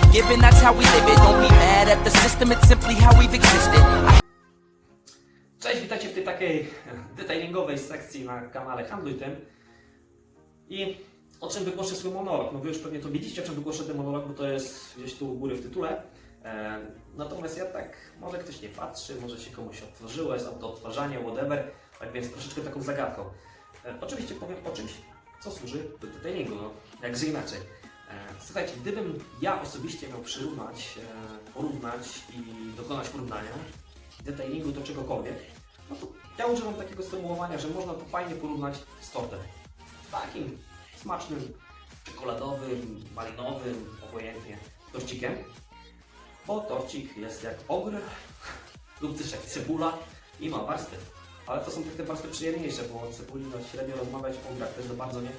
given, that's how we live it. Don't be mad at the system, it's simply how we've existed. Cześć, witajcie w tej takiej detailingowej sekcji na kanale Handluj Tym. I o czym wygłoszę swój monolog? No wy już pewnie to widzicie, o czym wygłoszę ten monolog, bo to jest gdzieś tu u góry w tytule. E, natomiast ja tak, może ktoś nie patrzy, może się komuś otworzyło, jest to odtwarzanie, whatever, tak więc troszeczkę taką zagadką. E, oczywiście powiem o czymś, co służy do detailingu, no jakże inaczej. Słuchajcie, gdybym ja osobiście miał przyrównać, e, porównać i dokonać porównania detailingu do czegokolwiek, no to ja używam takiego sformułowania, że można to fajnie porównać z tortem. Takim smacznym, czekoladowym, malinowym, obojętnie, torcikiem. Bo torcik jest jak ogr lub też jak cebula i ma warstwy. Ale to są te warstwy przyjemniejsze, bo cebuli no, średnio rozmawiać o ograch też za bardzo nie.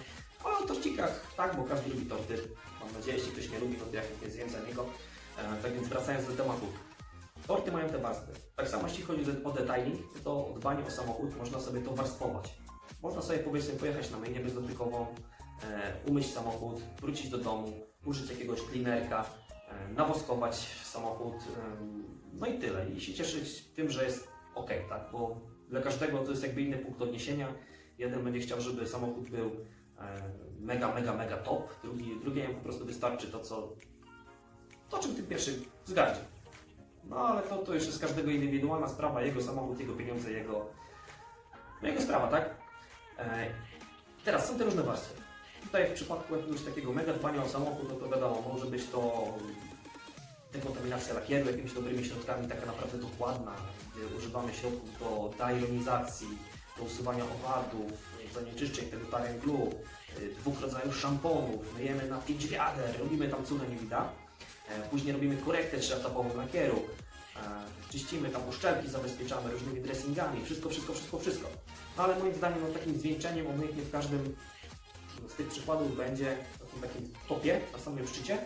O torcikach tak, bo każdy lubi torty. Mam nadzieję, jeśli ktoś nie lubi, to jak nie zjem za niego. E, tak więc wracając do tematu. Torty mają te warstwy. Tak samo jeśli chodzi o detailing, to dbanie o samochód można sobie to warstwować. Można sobie powiedzmy pojechać na myjnię bezdotykową, e, umyć samochód, wrócić do domu, użyć jakiegoś cleanerka, e, nawoskować samochód, e, no i tyle. I się cieszyć tym, że jest ok, tak? Bo dla każdego to jest jakby inny punkt odniesienia. Jeden będzie chciał, żeby samochód był mega, mega, mega top, drugi, drugiemu po prostu wystarczy to, co to, czym ten pierwszy wzgardzi. No ale to, to już jest każdego indywidualna sprawa, jego samochód, jego pieniądze, jego, no, jego sprawa, tak? E, teraz są te różne warstwy. Tutaj w przypadku jakiegoś takiego mega dbania o samochód, no to wiadomo, może być to dekontaminacja lakieru jakimiś dobrymi środkami, taka naprawdę dokładna, gdzie używamy środków do daionizacji, do usuwania owadów, zanieczyszczeń, tego tarenglu, y, dwóch rodzajów szamponów, myjemy na pięć wiader, robimy tam cuda nie widać. E, Później robimy korektę trzyetapową lakieru, e, czyścimy tam uszczelki, zabezpieczamy różnymi dressingami, wszystko, wszystko, wszystko, wszystko. No ale moim zdaniem no, takim zwieńczeniem obojętnie w każdym z tych przykładów będzie tym takim topie, na samym szczycie.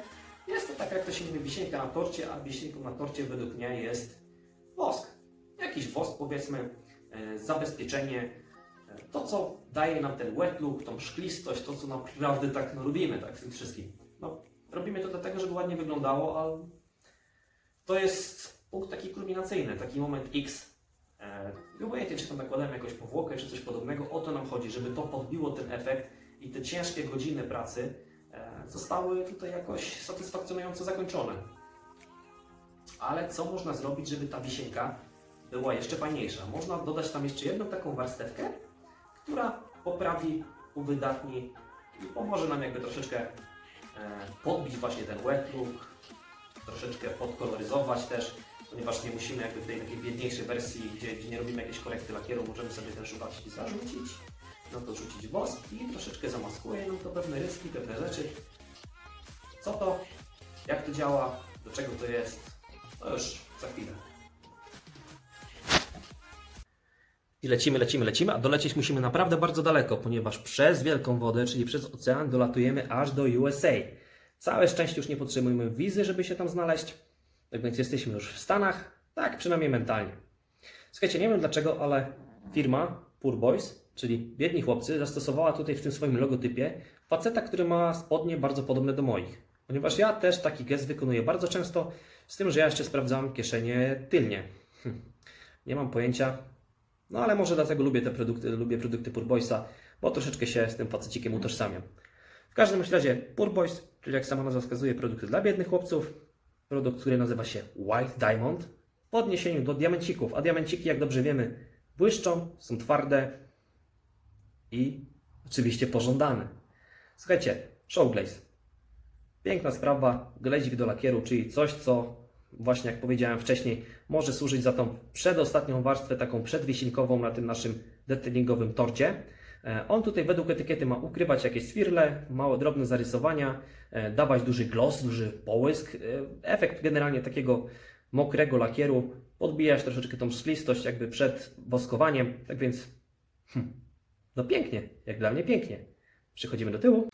Jest to tak jak to się mówi wisienka na torcie, a wisienką na torcie według mnie jest wosk. Jakiś wosk powiedzmy, zabezpieczenie, e, to co daje nam ten wet look, tą szklistość, to co naprawdę tak no, lubimy tak, w tym wszystkim. No, robimy to dlatego, żeby ładnie wyglądało, ale to jest punkt taki kulminacyjny, taki moment X. E, I czy tam nakładamy jakąś powłokę, czy coś podobnego, o to nam chodzi, żeby to podbiło ten efekt i te ciężkie godziny pracy e, zostały tutaj jakoś satysfakcjonująco zakończone. Ale co można zrobić, żeby ta wisienka była jeszcze fajniejsza? Można dodać tam jeszcze jedną taką warstewkę, która poprawi, uwydatni i pomoże nam jakby troszeczkę e, podbić właśnie ten wet look, troszeczkę podkoloryzować też, ponieważ nie musimy jakby w tej takiej biedniejszej wersji, gdzie, gdzie nie robimy jakiejś korekty lakieru, możemy sobie ten szukawki zarzucić, no to rzucić wosk i troszeczkę zamaskuje nam to pewne ryski, pewne rzeczy. Co to, jak to działa, do czego to jest, to już za chwilę. I lecimy, lecimy, lecimy, a dolecieć musimy naprawdę bardzo daleko, ponieważ przez wielką wodę, czyli przez ocean, dolatujemy aż do USA. Całe szczęście już nie potrzebujemy wizy, żeby się tam znaleźć. Tak więc jesteśmy już w Stanach, tak przynajmniej mentalnie. Słuchajcie, nie wiem dlaczego, ale firma Poor Boys, czyli biedni chłopcy, zastosowała tutaj w tym swoim logotypie faceta, który ma spodnie bardzo podobne do moich. Ponieważ ja też taki gest wykonuję bardzo często, z tym, że ja jeszcze sprawdzam kieszenie tylnie. Hm. Nie mam pojęcia, no ale może dlatego lubię te produkty, lubię produkty Poor Boysa, bo troszeczkę się z tym facecikiem utożsamiam. W każdym razie Poor Boys, czyli jak sama nazwa wskazuje, produkty dla biednych chłopców. Produkt, który nazywa się White Diamond w odniesieniu do diamencików. A diamenciki, jak dobrze wiemy, błyszczą, są twarde i oczywiście pożądane. Słuchajcie, Show Glaze. Piękna sprawa, glezik do lakieru, czyli coś, co właśnie jak powiedziałem wcześniej, może służyć za tą przedostatnią warstwę, taką przedwiesinkową na tym naszym detailingowym torcie. E, On tutaj według etykiety ma ukrywać jakieś swirle, małe drobne zarysowania, e, dawać duży gloss, duży połysk. E, Efekt generalnie takiego mokrego lakieru, podbijać troszeczkę tą szklistość jakby przed woskowaniem, tak więc hmm, no pięknie, jak dla mnie pięknie. Przechodzimy do tyłu.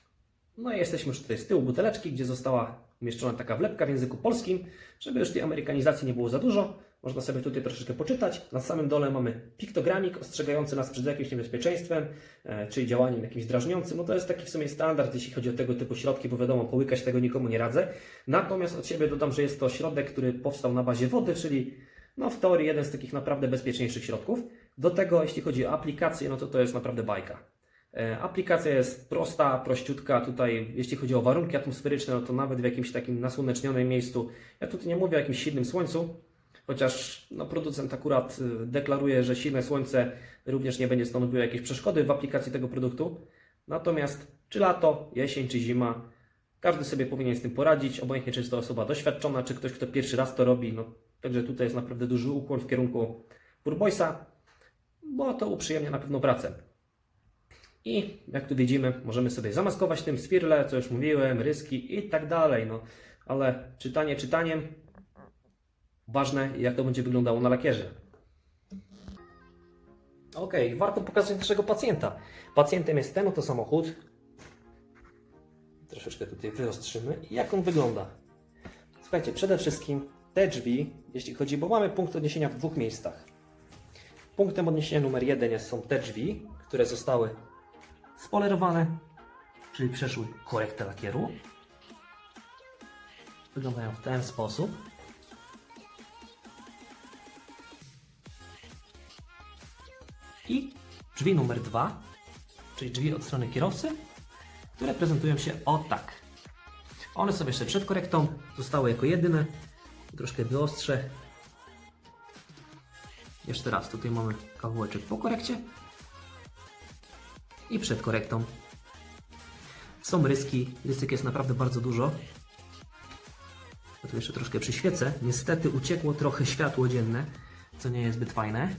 No i jesteśmy już tutaj z tyłu buteleczki, gdzie została umieszczona taka wlepka w języku polskim, żeby już tej amerykanizacji nie było za dużo. Można sobie tutaj troszeczkę poczytać. Na samym dole mamy piktogramik ostrzegający nas przed jakimś niebezpieczeństwem, e, czyli działaniem jakimś drażniącym. No to jest taki w sumie standard, jeśli chodzi o tego typu środki, bo wiadomo, połykać tego nikomu nie radzę. Natomiast od siebie dodam, że jest to środek, który powstał na bazie wody, czyli no w teorii jeden z takich naprawdę bezpieczniejszych środków. Do tego, jeśli chodzi o aplikację, no to to jest naprawdę bajka. E, Aplikacja jest prosta, prościutka. Tutaj, jeśli chodzi o warunki atmosferyczne, no to nawet w jakimś takim nasłonecznionym miejscu, ja tutaj nie mówię o jakimś silnym słońcu, chociaż no, producent akurat y, deklaruje, że silne słońce również nie będzie stanowiło jakiejś przeszkody w aplikacji tego produktu. Natomiast czy lato, jesień, czy zima, każdy sobie powinien z tym poradzić, obojętnie czy jest to osoba doświadczona, czy ktoś, kto pierwszy raz to robi. No, także tutaj jest naprawdę duży ukłon w kierunku Purboisa, bo to uprzyjemnia na pewno pracę. I jak tu widzimy, możemy sobie zamaskować tym swirle, co już mówiłem, ryski i tak dalej. No, ale czytanie czytaniem, ważne jak to będzie wyglądało na lakierze. Ok, warto pokazać naszego pacjenta. Pacjentem jest ten oto samochód. Troszeczkę tutaj wyostrzymy. I jak on wygląda? Słuchajcie, przede wszystkim te drzwi, jeśli chodzi, bo mamy punkt odniesienia w dwóch miejscach. Punktem odniesienia numer jeden są te drzwi, które zostały spolerowane, czyli przeszły korektę lakieru. Wyglądają w ten sposób. I drzwi numer dwa, czyli drzwi od strony kierowcy, które prezentują się o tak. One są jeszcze przed korektą, zostały jako jedyne. Troszkę wyostrzę. Jeszcze raz, tutaj mamy kawałeczek po korekcie i przed korektą. Są ryski, rysek jest naprawdę bardzo dużo. Ja tu jeszcze troszkę przyświecę. Niestety uciekło trochę światło dzienne, co nie jest zbyt fajne.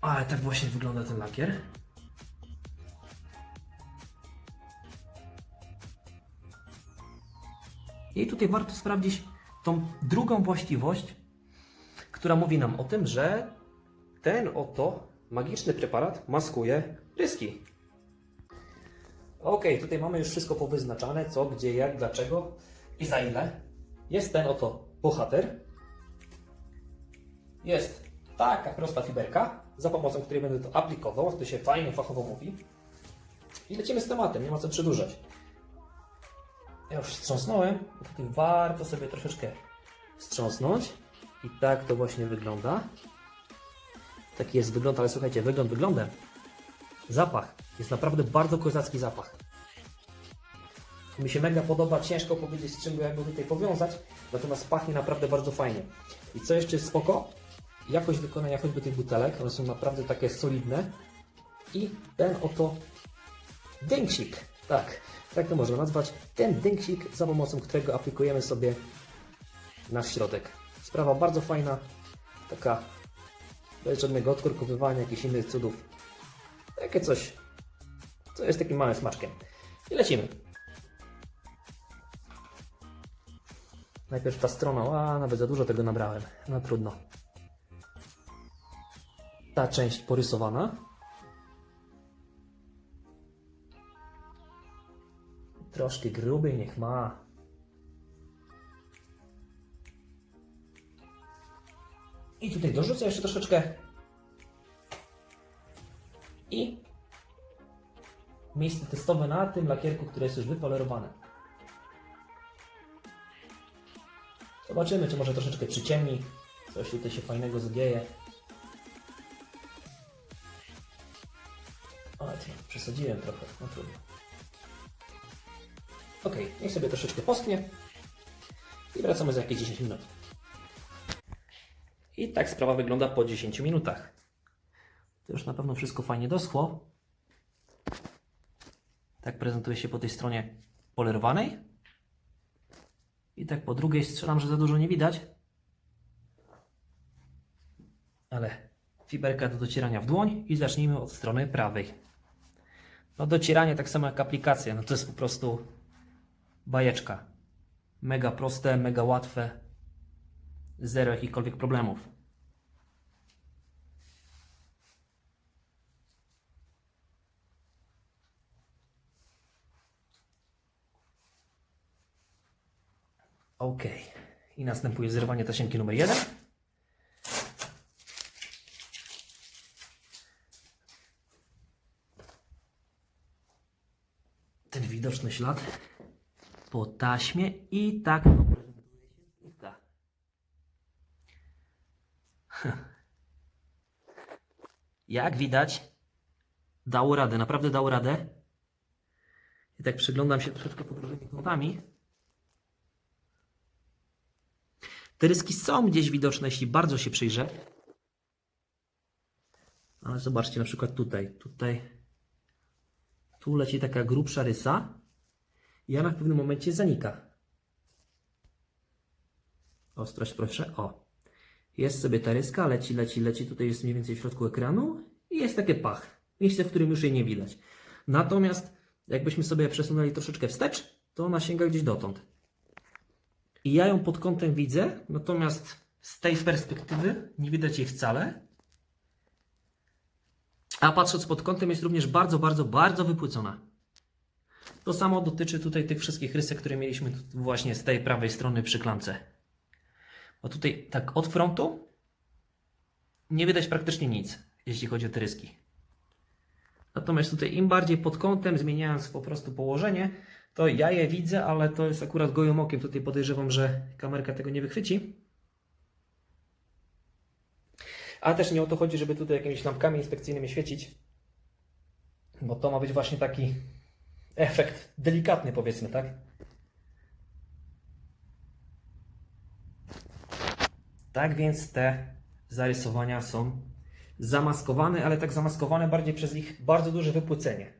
Ale tak właśnie wygląda ten lakier. I tutaj warto sprawdzić tą drugą właściwość, która mówi nam o tym, że ten oto magiczny preparat maskuje ryski. Ok, tutaj mamy już wszystko powyznaczane, co, gdzie, jak, dlaczego i za ile. Jest ten oto bohater. Jest taka prosta fiberka, za pomocą której będę to aplikował, to się fajnie, fachowo mówi. I lecimy z tematem, nie ma co przedłużać. Ja już wstrząsnąłem, warto sobie troszeczkę wstrząsnąć. I tak to właśnie wygląda. Taki jest wygląd, ale słuchajcie, wygląd wyglądem. Zapach. Jest naprawdę bardzo kozacki zapach. Mi się mega podoba, ciężko powiedzieć z czym go tutaj powiązać, natomiast pachnie naprawdę bardzo fajnie. I co jeszcze jest spoko? Jakość wykonania choćby tych butelek, one są naprawdę takie solidne. I ten oto dęksik, tak, tak to można nazwać, ten dęksik, za pomocą którego aplikujemy sobie nasz środek. Sprawa bardzo fajna, taka bez żadnego odkorkowywania, jakichś innych cudów. Takie coś, co jest takim małym smaczkiem. I lecimy. Najpierw ta strona, a nawet za dużo tego nabrałem. No trudno. Ta część porysowana. Troszkę gruby, niech ma. I tutaj dorzucę jeszcze troszeczkę. I miejsce testowe na tym lakierku, które jest już wypolerowane. Zobaczymy, czy może troszeczkę przyciemni. Coś tutaj się fajnego zadzieje. Ale ty, przesadziłem trochę, no trudno. Ok, niech sobie troszeczkę posknie. I wracamy za jakieś 10 minut. I tak sprawa wygląda po 10 minutach. To już na pewno wszystko fajnie doschło. Tak prezentuje się po tej stronie polerowanej. I tak po drugiej strzelam, że za dużo nie widać. Ale fiberka do docierania w dłoń i zacznijmy od strony prawej. No docieranie tak samo jak aplikacja, no to jest po prostu bajeczka. Mega proste, mega łatwe zero jakichkolwiek problemów. OK. I następuje zerwanie tasiemki numer 1. Ten widoczny ślad po taśmie i tak Jak widać, dało radę, naprawdę dało radę. I tak przyglądam się troszeczkę pod różnymi kątami. Te ryski są gdzieś widoczne, jeśli bardzo się przyjrzę. Ale zobaczcie, na przykład tutaj, tutaj, tu leci taka grubsza rysa i ona w pewnym momencie zanika. Ostrość proszę, o. Jest sobie ta ryska, leci, leci, leci, tutaj jest mniej więcej w środku ekranu i jest takie pach. Miejsce, w którym już jej nie widać. Natomiast jakbyśmy sobie przesunęli troszeczkę wstecz, to ona sięga gdzieś dotąd. I ja ją pod kątem widzę, natomiast z tej perspektywy nie widać jej wcale. A patrząc pod kątem jest również bardzo, bardzo, bardzo wypłycona. To samo dotyczy tutaj tych wszystkich rysek, które mieliśmy właśnie z tej prawej strony przy klance. Bo tutaj tak od frontu nie widać praktycznie nic, jeśli chodzi o te. Natomiast tutaj im bardziej pod kątem, zmieniając po prostu położenie, to ja je widzę, ale to jest akurat gołym okiem. Tutaj podejrzewam, że kamerka tego nie wychwyci. Ale też nie o to chodzi, żeby tutaj jakimiś lampkami inspekcyjnymi świecić, bo to ma być właśnie taki efekt delikatny, powiedzmy, tak? Tak więc te zarysowania są zamaskowane, ale tak zamaskowane bardziej przez ich bardzo duże wypłycenie.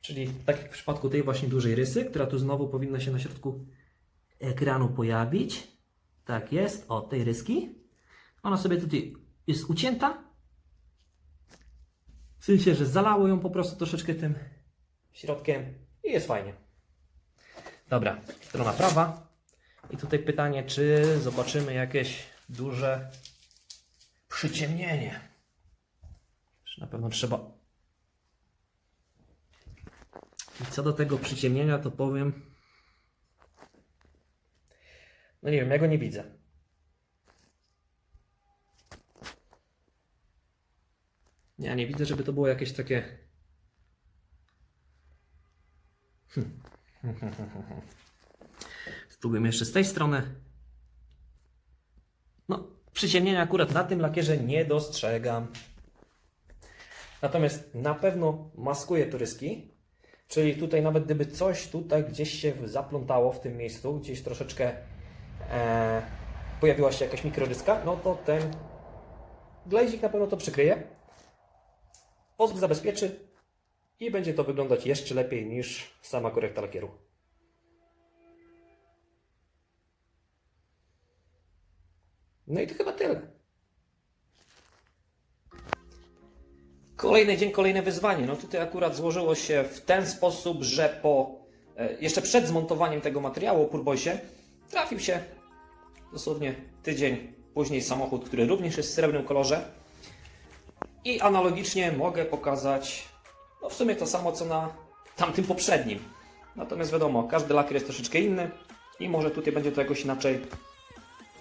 Czyli tak jak w przypadku tej właśnie dużej rysy, która tu znowu powinna się na środku ekranu pojawić. Tak jest, o tej ryski. Ona sobie tutaj jest ucięta. W sensie, że zalało ją po prostu troszeczkę tym środkiem i jest fajnie. Dobra, strona prawa. I tutaj pytanie, czy zobaczymy jakieś duże przyciemnienie. Na pewno trzeba. I co do tego przyciemnienia, to powiem. No nie wiem, ja go nie widzę. Ja nie widzę, żeby to było jakieś takie. Spróbujemy jeszcze z tej strony. No, przyciemnienia akurat na tym lakierze nie dostrzegam. Natomiast na pewno maskuje to ryski. Czyli tutaj nawet gdyby coś tutaj gdzieś się zaplątało w tym miejscu, gdzieś troszeczkę e, pojawiła się jakaś mikroryska, no to ten glazik na pewno to przykryje. Wosk zabezpieczy i będzie to wyglądać jeszcze lepiej niż sama korekta lakieru. No i to chyba tyle. Kolejny dzień, kolejne wyzwanie. No tutaj akurat złożyło się w ten sposób, że po e, jeszcze przed zmontowaniem tego materiału o Purboisie trafił się dosłownie tydzień później samochód, który również jest w srebrnym kolorze. I analogicznie mogę pokazać no w sumie to samo co na tamtym poprzednim. Natomiast wiadomo, każdy lakier jest troszeczkę inny i może tutaj będzie to jakoś inaczej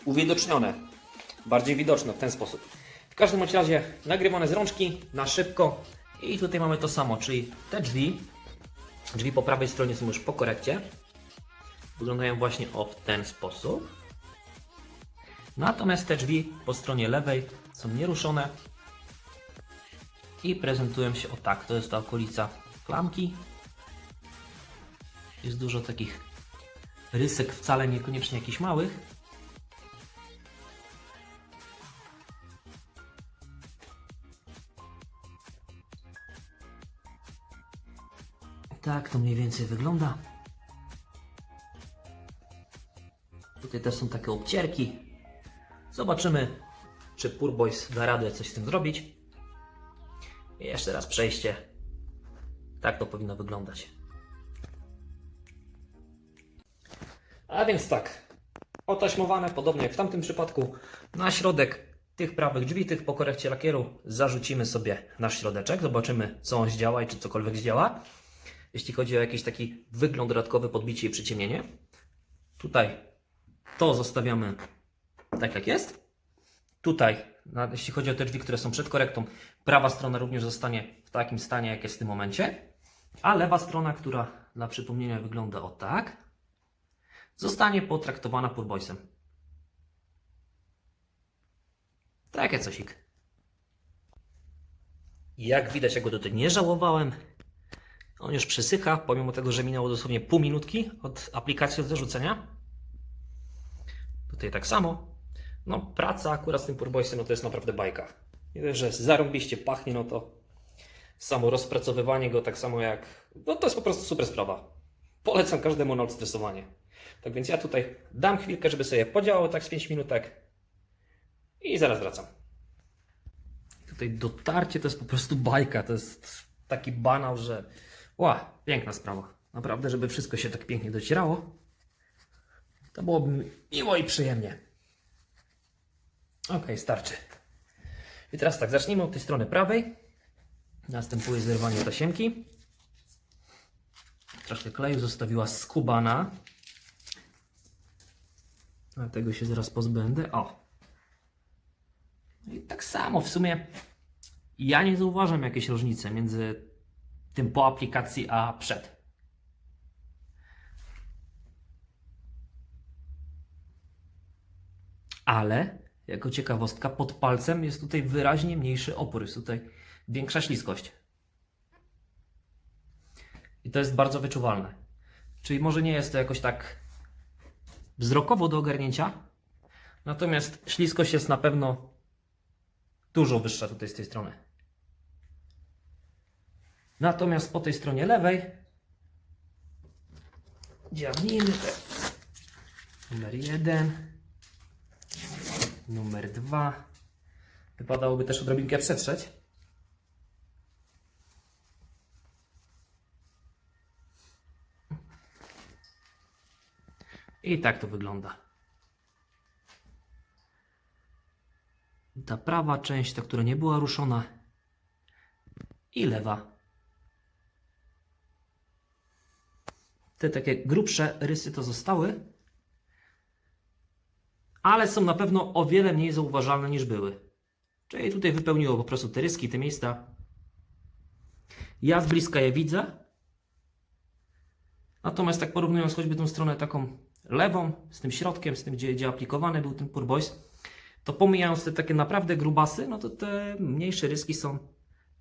uwidocznione, bardziej widoczne w ten sposób. W każdym razie nagrywane z rączki, na szybko i tutaj mamy to samo, czyli te drzwi, drzwi po prawej stronie są już po korekcie, wyglądają właśnie o w ten sposób. Natomiast te drzwi po stronie lewej są nieruszone i prezentują się o tak. To jest ta okolica klamki. Jest dużo takich rysek, wcale niekoniecznie jakichś małych. Tak to mniej więcej wygląda. Tutaj też są takie obcierki. Zobaczymy, czy Purboys da radę coś z tym zrobić. I jeszcze raz przejście. Tak to powinno wyglądać. A więc tak. Otaśmowane, podobnie jak w tamtym przypadku, na środek tych prawych drzwi, tych po korekcie lakieru, zarzucimy sobie nasz środeczek. Zobaczymy, co on zdziała i czy cokolwiek zdziała. Jeśli chodzi o jakiś taki wygląd dodatkowy, podbicie i przyciemnienie. Tutaj to zostawiamy tak jak jest. Tutaj, jeśli chodzi o te drzwi, które są przed korektą, prawa strona również zostanie w takim stanie, jak jest w tym momencie. A lewa strona, która dla przypomnienia wygląda o tak, zostanie potraktowana purboisem. Takie cosik. Jak widać, ja go tutaj nie żałowałem. On już przysycha, pomimo tego, że minęło dosłownie pół minutki od aplikacji od zarzucenia. Tutaj tak samo. No, praca akurat z tym Purboisem, no to jest naprawdę bajka. Nie dość, że zarąbiście pachnie, no to samo rozpracowywanie go tak samo jak... No to jest po prostu super sprawa. Polecam każdemu na odstresowanie. Tak więc ja tutaj dam chwilkę, żeby sobie podziałało tak z 5 minutek i zaraz wracam. Tutaj dotarcie to jest po prostu bajka, to jest taki banał, że ła, piękna sprawa. Naprawdę, żeby wszystko się tak pięknie docierało, to byłoby miło i przyjemnie. Ok, starczy. I teraz tak, zacznijmy od tej strony prawej. Następuje zerwanie tasiemki. Troszkę kleju zostawiła skubana. A tego się zaraz pozbędę. O! No I tak samo w sumie ja nie zauważam jakiejś różnicy między tym po aplikacji a przed. Ale jako ciekawostka pod palcem jest tutaj wyraźnie mniejszy opór, jest tutaj większa śliskość. I to jest bardzo wyczuwalne. Czyli może nie jest to jakoś tak wzrokowo do ogarnięcia, natomiast śliskość jest na pewno dużo wyższa tutaj z tej strony. Natomiast po tej stronie lewej dziawnijmy te numer jeden, numer dwa. Wypadałoby też odrobinkę przetrzeć. I tak to wygląda. Ta prawa część, ta, która nie była ruszona, i lewa. Te takie grubsze rysy to zostały, ale są na pewno o wiele mniej zauważalne niż były. Czyli tutaj wypełniło po prostu te ryski, te miejsca. Ja z bliska je widzę. Natomiast tak porównując choćby tą stronę taką lewą, z tym środkiem, z tym gdzie, gdzie aplikowany był ten Purbois, to pomijając te takie naprawdę grubasy, no to te mniejsze ryski są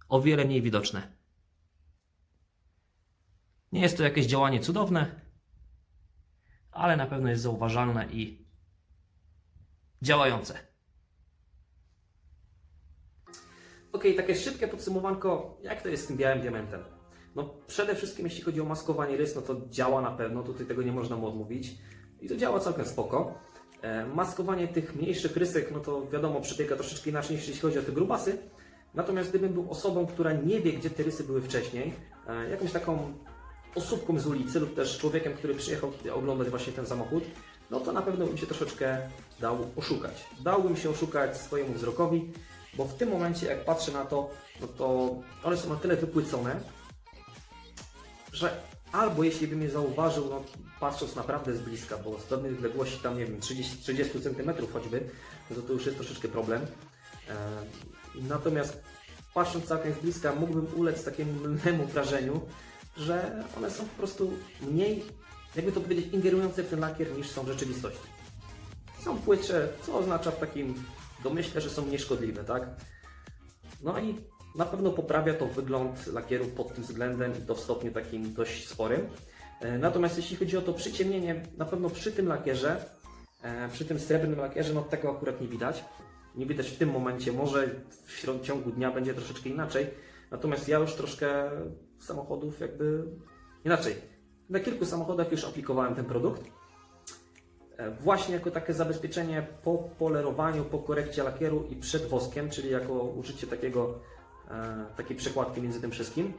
o wiele mniej widoczne. Nie jest to jakieś działanie cudowne, ale na pewno jest zauważalne i działające. Ok, takie szybkie podsumowanko, jak to jest z tym białym diamentem? No przede wszystkim jeśli chodzi o maskowanie rys, no to działa na pewno, tutaj tego nie można mu odmówić i to działa całkiem spoko. E, maskowanie tych mniejszych rysek, no to wiadomo, przebiega troszeczkę inaczej niż jeśli chodzi o te grubasy. Natomiast gdybym był osobą, która nie wie, gdzie te rysy były wcześniej, e, jakąś taką osóbką z ulicy lub też człowiekiem, który przyjechał oglądać właśnie ten samochód, no to na pewno bym się troszeczkę dał oszukać. Dałbym się oszukać swojemu wzrokowi, bo w tym momencie, jak patrzę na to, no to one są na tyle wypłycone, że albo jeśli bym je zauważył, no patrząc naprawdę z bliska, bo z pewnej odległości tam, nie wiem, 30, 30 cm choćby, no to już jest troszeczkę problem. Natomiast patrząc całkiem z bliska, mógłbym ulec takiemu wrażeniu, że one są po prostu mniej, jakby to powiedzieć, ingerujące w ten lakier niż są w rzeczywistości. Są płytsze, co oznacza w takim domyśle, że są nieszkodliwe, tak? No i na pewno poprawia to wygląd lakieru pod tym względem i to w stopniu takim dość sporym. E, Natomiast jeśli chodzi o to przyciemnienie, na pewno przy tym lakierze, e, przy tym srebrnym lakierze, no tego akurat nie widać. Nie widać w tym momencie, może w ciągu dnia będzie troszeczkę inaczej. Natomiast ja już troszkę samochodów jakby inaczej. Na kilku samochodach już aplikowałem ten produkt. E, Właśnie jako takie zabezpieczenie po polerowaniu, po korekcie lakieru i przed woskiem, czyli jako użycie takiego, e, takiej przekładki między tym wszystkim.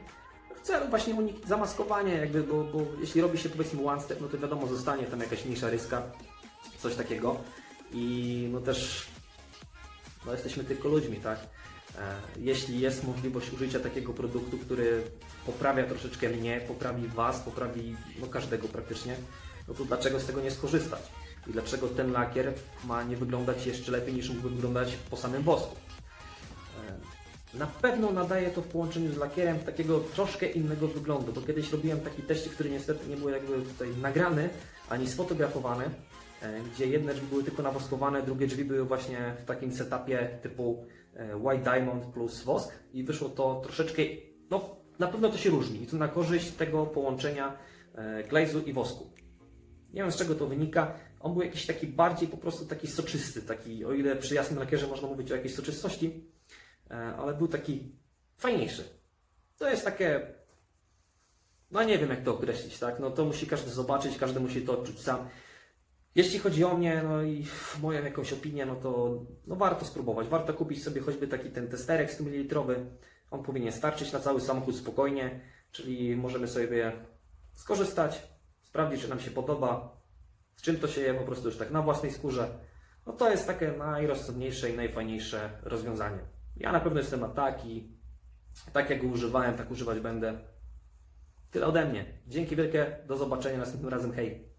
W celu właśnie unik zamaskowania, jakby, bo, bo jeśli robi się powiedzmy one step, no to wiadomo, zostanie tam jakaś mniejsza ryska, coś takiego. I no też no jesteśmy tylko ludźmi, tak? E, Jeśli jest możliwość użycia takiego produktu, który poprawia troszeczkę mnie, poprawi Was, poprawi no, każdego praktycznie, no to dlaczego z tego nie skorzystać? I dlaczego ten lakier ma nie wyglądać jeszcze lepiej niż mógłby wyglądać po samym wosku? E, Na pewno nadaje to w połączeniu z lakierem takiego troszkę innego wyglądu, bo kiedyś robiłem taki teścik, który niestety nie był jakby tutaj nagrany, ani sfotografowany, e, gdzie jedne drzwi były tylko nawoskowane, drugie drzwi były właśnie w takim setupie typu White Diamond plus wosk i wyszło to troszeczkę, no na pewno to się różni i to na korzyść tego połączenia e, glazu i wosku. Nie wiem z czego to wynika. On był jakiś taki bardziej po prostu taki soczysty, taki, o ile przy jasnym lakierze można mówić o jakiejś soczystości, e, ale był taki fajniejszy. To jest takie, no nie wiem jak to określić, tak? No to musi każdy zobaczyć, każdy musi to odczuć sam. Jeśli chodzi o mnie, no i moją jakąś opinię, no to no warto spróbować. Warto kupić sobie choćby taki ten testerek 100 ml. On powinien starczyć na cały samochód spokojnie, czyli możemy sobie skorzystać, sprawdzić, czy nam się podoba, z czym to się je po prostu już tak na własnej skórze. No to jest takie najrozsądniejsze i najfajniejsze rozwiązanie. Ja na pewno jestem na taki, tak jak go używałem, tak używać będę. Tyle ode mnie. Dzięki wielkie, do zobaczenia następnym razem, hej!